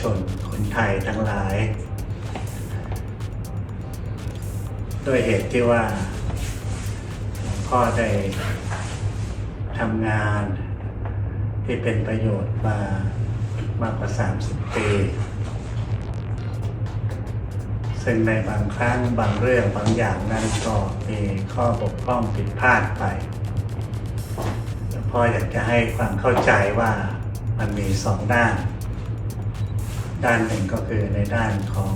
ชนคนไทยทั้งหลาย ด้วยเหตุที่ว่าหลวงพ่อได้ทำงานที่เป็นประโยชน์มามากกว่า 30 ปี ซึ่งในบางครั้งบางเรื่องบางอย่างนั้นก็มีข้อบกพร่องผิดพลาดไปพ่ออยากจะให้ความเข้าใจว่ามันมีสองด้าน ด้านหนึ่งก็คือในด้านของ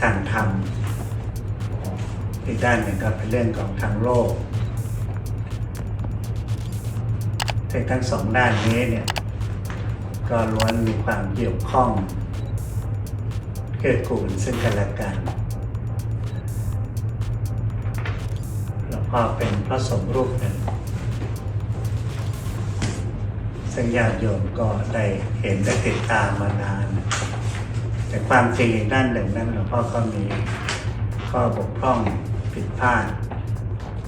ทางธรรม อีกด้านหนึ่งก็เป็นเรื่องของทางโลกซึ่งทั้งสองด้านนี้เนี่ยก็ล้วนมีความเกี่ยวข้องเกื้อกูลซึ่งกันและกันหลวงพ่อเป็นพระสงฆ์รูปหนึ่ง ซึ่งญาติโยมก็ได้เห็นได้ติดตามมานาน แต่ความจริงด้านหนึ่งนั้นหลวงพ่อก็มีข้อบกพร่องผิดพลาด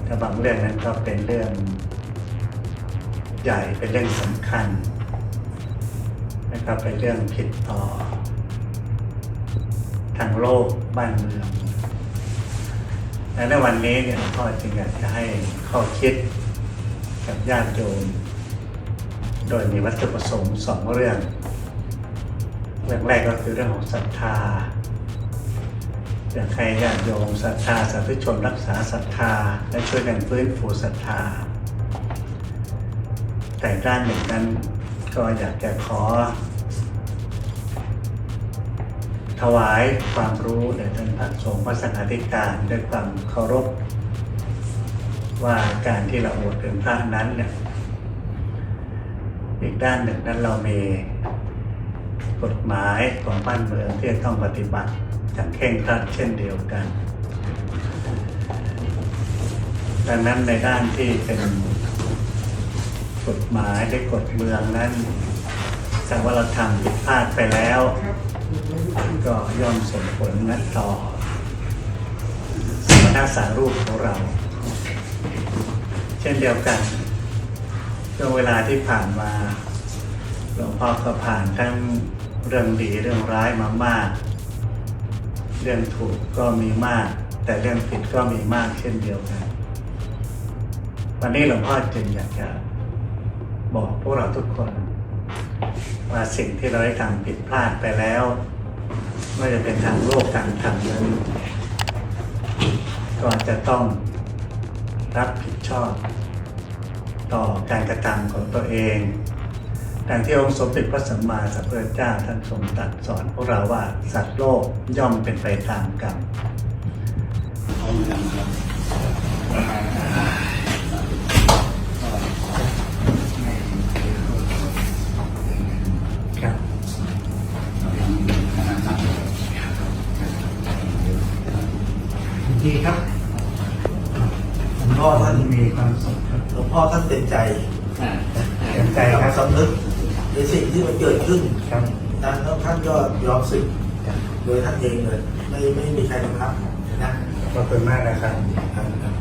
แต่บางเรื่องนั้นก็เป็นเรื่องใหญ่เป็นเรื่องสำคัญนะครับเป็นเรื่องผิดต่อ ทางโลกบ้านเมืองและในวันนี้เนี่ยหลวงพ่อจึงอยากจะให้ข้อคิดกับญาติโยม โดยมีวัตถุประสงค์สองเรื่อง เรื่องแรกก็คือเรื่องของศรัทธาอยากให้ญาติโยมศรัทธาสาธุชนรักษาศรัทธา และช่วยกันฟื้นฟูศรัทธา แต่ด้านหนึ่งนั้นก็อยากจะขอ ถวายความรู้แด่ท่านพระสงฆ์พระสังฆาธิการด้วยความเคารพว่าการที่เราบวชเป็นพระนั้นเนี่ย อีกด้านหนึ่งนั้นเรามีกฎหมายของบ้านเมืองที่ต้องปฏิบัติอย่างเคร่งครัดเช่นเดียวกัน ดังนั้นในด้านที่เป็นกฎหมายในกฎเมืองนั้นถ้าว่าเราทำผิดพลาดไปแล้ว ก็ย่อมส่งผลนัดต่อสมณสารูปของเรา เช่นเดียวกัน ช่วงเวลาที่ผ่านมาหลวงพ่อก็ผ่านทั้งเรื่องดีเรื่องร้ายมามาก เรื่องถูกก็มีมาก แต่เรื่องผิดก็มีมากเช่นเดียวกันวันนี้หลวงพ่อจึงอยากจะบอกพวกเราทุกคน ว่าสิ่งที่เราได้ทำผิดพลาดไปแล้วไม่ว่าจะเป็นทางโลกทางธรรมนั้นก็จะต้องรับผิดชอบ ต่อการกระทำของตัวเองดังที่องค์สมเด็จพระสัมมาสัมพุทธเจ้าท่านทรงตรัสสอนพวกเราว่าสัตว์โลกย่อมเป็นไปตามกรรมดีครับหลวงพ่อท่านมีความสุข ลวงพ่อท่านเต็มใจเต็มใจครับสำนึกในสิ่งที่มันเกิดขึ้นครับนะแล้วท่านก็ยอมสึกโดยท่านเองเลย ไม่ไม่มีใครบังคับนะขอบคุณมากนะครับครับครับ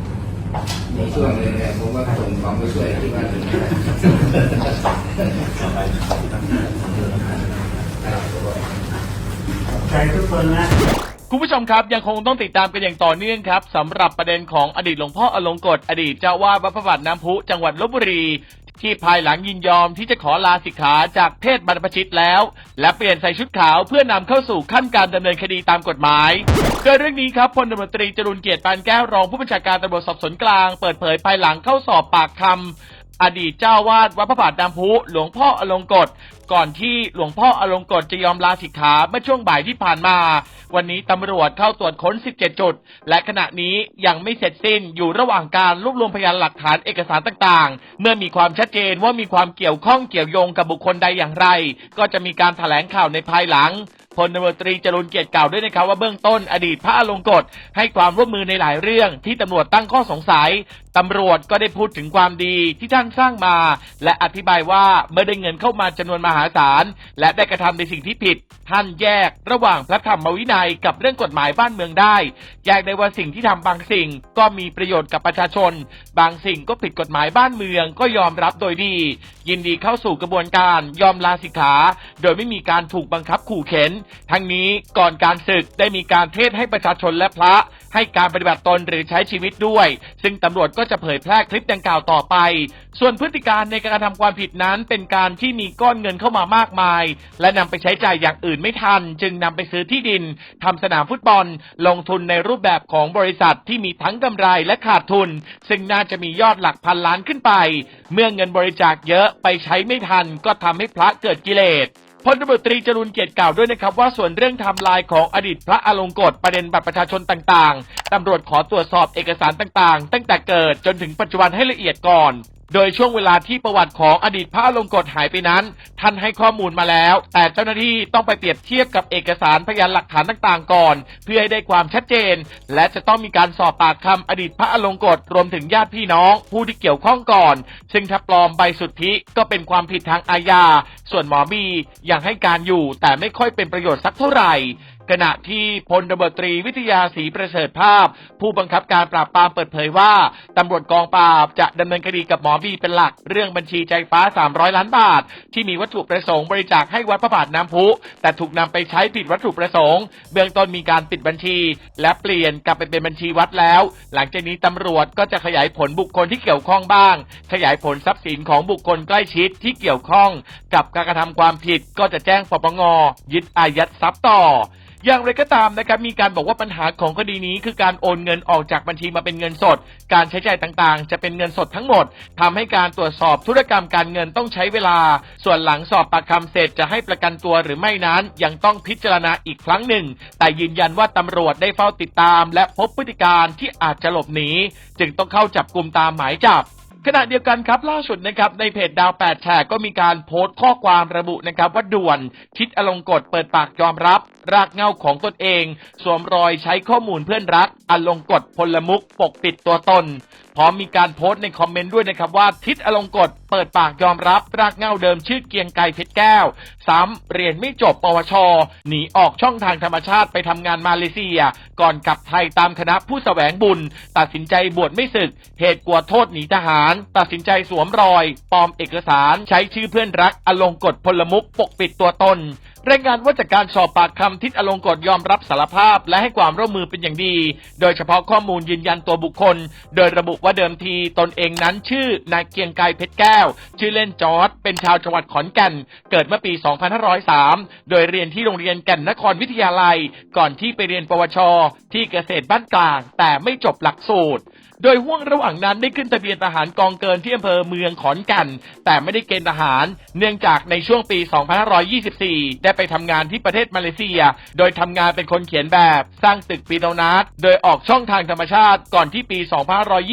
ผมช่วยเลยเนี่ยผมก็ส่งของไปช่วยที่บ้านเลยใจทุกคนนะ คุณผู้ชมครับยังคงต้องติดตามกันอย่างต่อเนื่องครับสำหรับประเด็นของอดีตหลวงพ่ออลงกฎอดีตเจ้าวาดวัดพระบาทน้ำพุจังหวัดลบบุรี ที่ภายหลังยินยอมที่จะขอลาสิกขาจากเพศบรรพชิตแล้ว และเปลี่ยนใส่ชุดขาวเพื่อนำเข้าสู่ขั้นการดำเนินคดีตามกฎหมายโดยเรื่องนี้ครับพลตำรวจตรีจรุนเกียรติปานแก้วรองผู้บัญชาการตำรวจสอบสวนกลาง เปิดเผยภายหลังเข้าสอบปากคำ อดีตเจ้าวาดวัดพระบาทน้ำพุหลวงพ่ออลงกฎก่อนที่หลวงพ่ออลงกฎจะยอมลาสิกขาเมื่อช่วงบ่ายที่ผ่านมา วันนี้ตำรวจเข้าตรวจค้น 17 จุด และขณะนี้ยังไม่เสร็จสิ้นอยู่ระหว่างการรวบรวมพยานหลักฐานเอกสารต่างๆ เมื่อมีความชัดเจนว่ามีความเกี่ยวข้องเกี่ยวโยงกับบุคคลใดอย่างไร ก็จะมีการแถลงข่าวในภายหลังพลตำรวจตรีจรุนเกียรติกล่าวด้วยนะครับว่าเบื้องต้นอดีตพระอลงกฎให้ความร่วมมือในหลายเรื่องที่ตำรวจตั้งข้อสงสัย ตำรวจก็ได้พูดถึงความดีที่ท่านสร้างมา และอธิบายว่าเมื่อได้เงินเข้ามาจำนวนมหาศาล และได้กระทำในสิ่งที่ผิด ท่านแยกระหว่างพระธรรมวินัยกับเรื่องกฎหมายบ้านเมืองได้ แยกได้ว่าสิ่งที่ทำบางสิ่งก็มีประโยชน์กับประชาชน บางสิ่งก็ผิดกฎหมายบ้านเมืองก็ยอมรับโดยดี ยินดีเข้าสู่กระบวนการยอมลาสิกขา โดยไม่มีการถูกบังคับขู่เข็น ทั้งนี้ก่อนการศึกได้มีการเทศให้ประชาชนและพระ ให้การปฏิบัติตนหรือใช้ชีวิตด้วย ซึ่งตำรวจก็จะเผยแพร่คลิปดังกล่าวต่อไป ส่วนพฤติการในการทำความผิดนั้นเป็นการที่มีก้อนเงินเข้ามามากมาย และนำไปใช้จ่ายอย่างอื่นไม่ทัน จึงนำไปซื้อที่ดินทำสนามฟุตบอล ลงทุนในรูปแบบของบริษัทที่มีทั้งกำไรและขาดทุน ซึ่งน่าจะมียอดหลักพันล้านขึ้นไป เมื่อเงินบริจาคเยอะไปใช้ไม่ทันก็ทำให้พระเกิดกิเลส พลตำรวจตรีจรุนเกียรติกล่าวด้วยนะครับว่าส่วนเรื่องไทม์ไลน์ของอดีตพระอลงกฎประเด็นบัตรประชาชนต่างๆ ตำรวจขอตรวจสอบเอกสารต่างๆ ตั้งแต่เกิดจนถึงปัจจุบันให้ละเอียดก่อน โดยช่วงเวลาที่ประวัติของอดีตพระอลงกฎหายไปนั้น ท่านให้ข้อมูลมาแล้ว แต่เจ้าหน้าที่ต้องไปเปรียบเทียบกับเอกสารพยานหลักฐานต่างๆ ก่อน เพื่อให้ได้ความชัดเจน และจะต้องมีการสอบปากคำอดีตพระอลงกฎรวมถึงญาติพี่น้อง ผู้ที่เกี่ยวข้องก่อน ซึ่งถ้าปลอมใบสุทธิก็เป็นความผิดทางอาญา ส่วนหมอบียังให้การอยู่แต่ไม่ค่อยเป็นประโยชน์สักเท่าไหร่ ขณะที่พลตำรวจตรีวิทยาศรีประเสริฐภาพ ผู้บังคับการปราบปรามเปิดเผยว่าตำรวจกองปราบจะดำเนินคดีกับหมอบีเป็นหลัก เรื่องบัญชีใจฟ้า 300 ล้านบาท ที่มีวัตถุประสงค์บริจาคให้วัดพระบาทน้ำพุ แต่ถูกนำไปใช้ผิดวัตถุประสงค์ เบื้องต้นมีการปิดบัญชี และเปลี่ยนกลับไปเป็นบัญชีวัดแล้ว หลังจากนี้ตำรวจก็จะขยายผลบุคคลที่เกี่ยวข้องบ้าง ขยายผลทรัพย์สินของบุคคลใกล้ชิดที่เกี่ยวข้อง กับการกระทำความผิดก็จะแจ้งปปงยึดอายัดทรัพย์ต่อ อย่างไรก็ตามนะครับมีการบอกว่าปัญหาของคดีนี้คือการโอนเงินออกจากบัญชีมาเป็นเงินสด การใช้จ่ายต่างๆ จะเป็นเงินสดทั้งหมดทำให้การตรวจสอบธุรกรรมการเงินต้องใช้เวลา ส่วนหลังสอบปากคำเสร็จจะให้ประกันตัวหรือไม่นั้น ยังต้องพิจารณาอีกครั้งหนึ่ง แต่ยืนยันว่าตำรวจได้เฝ้าติดตาม และพบพฤติการที่อาจจะหลบหนีจึงต้องเข้าจับกลุ่มตามหมายจับ ขณะเดียวกันครับล่าสุดนะครับในเพจดาวแปดแฉกก็มีการโพสต์ข้อความระบุนะครับว่าด่วนทิศอลงกฎเปิดปากยอมรับ รากเงาของตนเอง สวมรอยใช้ข้อมูลเพื่อนรักอลงกฎพลมุกปกปิดตัวตน พร้อมมีการโพสต์ในคอมเมนต์ด้วยนะครับว่าทิศอลงกฎเปิดปากยอมรับ รากเงาเดิมชื่อเกียงไกรเพชรแก้วซ้ำเรียนไม่จบปวช หนีออกช่องทางธรรมชาติไปทำงานมาเลเซีย ก่อนกลับไทยตามคณะผู้แสวงบุญ ตัดสินใจบวชไม่ศึก เหตุกลัวโทษหนีทหารตัดสินใจสวมรอย ปลอมเอกสารใช้ชื่อเพื่อนรักอลงกฎพลมุกปกปิดตัวตนรายงานว่าจากการสอบปากคำทิศอลงกฎยอมรับสารภาพ และให้ความร่วมมือเป็นอย่างดี โดยเฉพาะข้อมูลยืนยันตัวบุคคล โดยระบุว่าเดิมทีตนเองนั้นชื่อนายเกียงไกรเพชรแก้ว ชื่อเล่นจอร์ดเป็นชาวจังหวัดขอนแก่น เกิดเมื่อปี 2503 โดยเรียนที่โรงเรียนแก่นนครวิทยาลัย ก่อนที่ไปเรียนปวช ที่เกษตรบ้านกลาง แต่ไม่จบหลักสูตร โดยห่วงระหว่างนั้นได้ขึ้นทะเบียนทหารกองเกินที่อำเภอเมืองขอนแก่นแต่ไม่ได้เกณฑ์ทหาร เนื่องจากในช่วงปี 2524 ได้ไปทำงานที่ประเทศมาเลเซีย โดยทำงานเป็นคนเขียนแบบสร้างตึกปีโดนัทโดยออกช่องทางธรรมชาติก่อนที่ปี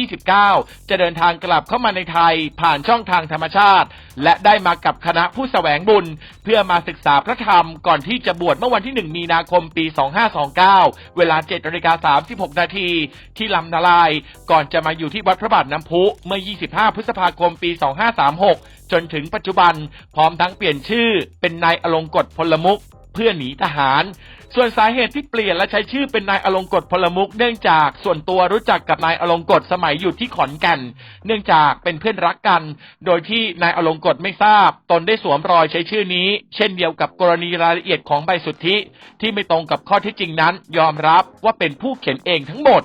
2529 จะเดินทางกลับเข้ามาในไทยผ่านช่องทางธรรมชาติ และได้มากับคณะผู้แสวงบุญ เพื่อมาศึกษาพระธรรมก่อนที่จะบวชเมื่อวันที่ 1 มีนาคมปี 2529 เวลา7นาฬิกา36 นาทีที่ลำนาลายก่อน่อนจะมาอยู่ที่วัดพระบาทน้ำพุเมื่อ 25 พฤษภาคมปี 2536 จนถึงปัจจุบัน พร้อมทั้งเปลี่ยนชื่อ เป็นนายอลงกฎพลมุกเพื่อหนีทหาร ส่วนสาเหตุที่เปลี่ยนและใช้ชื่อเป็นนายอลงกฎพลมุกเนื่องจากส่วนตัวรู้จักกับนายอลงกฎสมัยอยู่ที่ขอนแก่น เนื่องจากเป็นเพื่อนรักกัน โดยที่นายอลงกฎไม่ทราบ ตนได้สวมรอยใช้ชื่อนี้ เช่นเดียวกับกรณีรายละเอียดของใบสุทธิที่ไม่ตรงกับข้อเที่จริงนั้น ยอมรับว่าเป็นผู้เขียนเองทั้งหมด